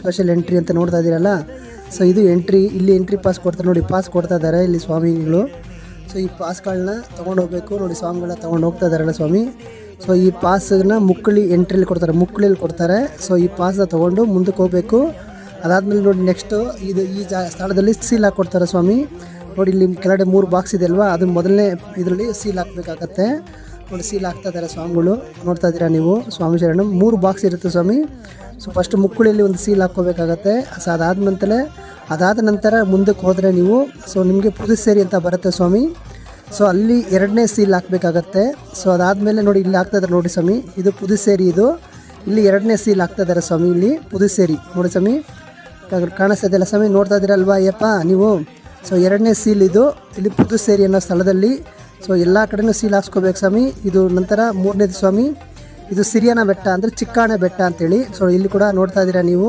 Special entry ಅಂತ ನೋಡ್ತಾ ಇದ್ದೀರಲ್ಲ? ಸೊ ಇದು ಎಂಟ್ರಿ ಇಲ್ಲಿ ಎಂಟ್ರಿ ಪಾಸ್ ಕೊಡ್ತಾರೆ ನೋಡಿ ಪಾಸ್ ಕೊಡ್ತಾ ಇದ್ದಾರೆ ಇಲ್ಲಿ ಸ್ವಾಮಿಗಳು. ಸೊ ಈ ಪಾಸ್ಗಳನ್ನ ತೊಗೊಂಡು ಹೋಗ್ಬೇಕು. ನೋಡಿ, ಸ್ವಾಮಿಗಳನ್ನ ತೊಗೊಂಡು ಹೋಗ್ತಾ ಇದ್ದಾರಲ್ಲ ಸ್ವಾಮಿ. ಸೊ ಈ ಪಾಸನ್ನ ಮುಕ್ಕಳಿ ಎಂಟ್ರಿಲಿ ಕೊಡ್ತಾರೆ. ಮುಕ್ಕಳಿಲಿ ಕೊಡ್ತಾರೆ. ಸೊ ಈ ಪಾಸ್ನ ತೊಗೊಂಡು ಮುಂದಕ್ಕೆ ಹೋಗಬೇಕು. ಅದಾದಮೇಲೆ ನೋಡಿ ನೆಕ್ಸ್ಟು ಇದು ಈ ಜಾ ಸ್ಥಳದಲ್ಲಿ ಸೀಲ್ ಹಾಕ್ಕೊಡ್ತಾರೆ ಸ್ವಾಮಿ. ನೋಡಿ, ಇಲ್ಲಿ ಕೆಳಗಡೆ ಮೂರು ಬಾಕ್ಸ್ ಇದೆ ಅಲ್ವಾ? ಅದು ಮೊದಲನೇ ಇದರಲ್ಲಿ ಸೀಲ್ ಹಾಕಬೇಕಾಗತ್ತೆ. ನೋಡಿ ಸೀಲ್ ಹಾಕ್ತಾ ಇದ್ದಾರೆ ಸ್ವಾಮಿಗಳು. ನೋಡ್ತಾ ಇದ್ದೀರಾ ನೀವು? ಸ್ವಾಮಿ ಶರಣ, ಮೂರು ಬಾಕ್ಸ್ ಇರುತ್ತೆ ಸ್ವಾಮಿ. ಸೊ ಫಸ್ಟ್ ಮುಕ್ಕುಳಿಯಲ್ಲಿ ಒಂದು ಸೀಲ್ ಹಾಕ್ಕೋಬೇಕಾಗತ್ತೆ. ಸೊ ಅದಾದ ನಂತರ ಅದಾದ ನಂತರ ಮುಂದಕ್ಕೆ ಹೋದರೆ ನೀವು ಸೊ ನಿಮಗೆ ಪುದುಸೇರಿ ಅಂತ ಬರುತ್ತೆ ಸ್ವಾಮಿ. ಸೊ ಅಲ್ಲಿ ಎರಡನೇ ಸೀಲ್ ಹಾಕಬೇಕಾಗತ್ತೆ. ಸೊ ಅದಾದಮೇಲೆ ನೋಡಿ, ಇಲ್ಲಿ ಹಾಕ್ತಾ ಇದ್ದಾರೆ ನೋಡಿ ಸ್ವಾಮಿ. ಇದು ಪುದುಸೇರಿ ಇದು. ಇಲ್ಲಿ ಎರಡನೇ ಸೀಲ್ ಹಾಕ್ತಾ ಇದ್ದಾರೆ ಸ್ವಾಮಿ ಇಲ್ಲಿ ಪುದುಸೇರಿ ನೋಡಿ ಸ್ವಾಮಿ. ಕಾಣಿಸ್ತಾ ಇದೆಯಲ್ಲ ಸ್ವಾಮಿ, ನೋಡ್ತಾ ಇದ್ದೀರಲ್ವಾ ಅಯ್ಯಪ್ಪ, ನೀವು. ಸೊ ಎರಡನೇ ಸೀಲ್ ಇದು. ಇಲ್ಲಿ ಪುದುಸೇರಿ ಅನ್ನೋ ಸ್ಥಳದಲ್ಲಿ. ಸೊ ಎಲ್ಲ ಕಡೆನೂ ಸೀಲ್ ಹಾಕ್ಸ್ಕೋಬೇಕು ಸ್ವಾಮಿ. ಇದು ನಂತರ ಮೂರನೇದು ಸ್ವಾಮಿ. ಇದು ಸಿರಿಯಾನ ಬೆಟ್ಟ ಅಂದ್ರೆ ಚಿಕ್ಕಾಣೆ ಬೆಟ್ಟ ಅಂತೇಳಿ. ಸೊ ಇಲ್ಲಿ ಕೂಡ ನೋಡ್ತಾ ಇದ್ದೀರಾ ನೀವು.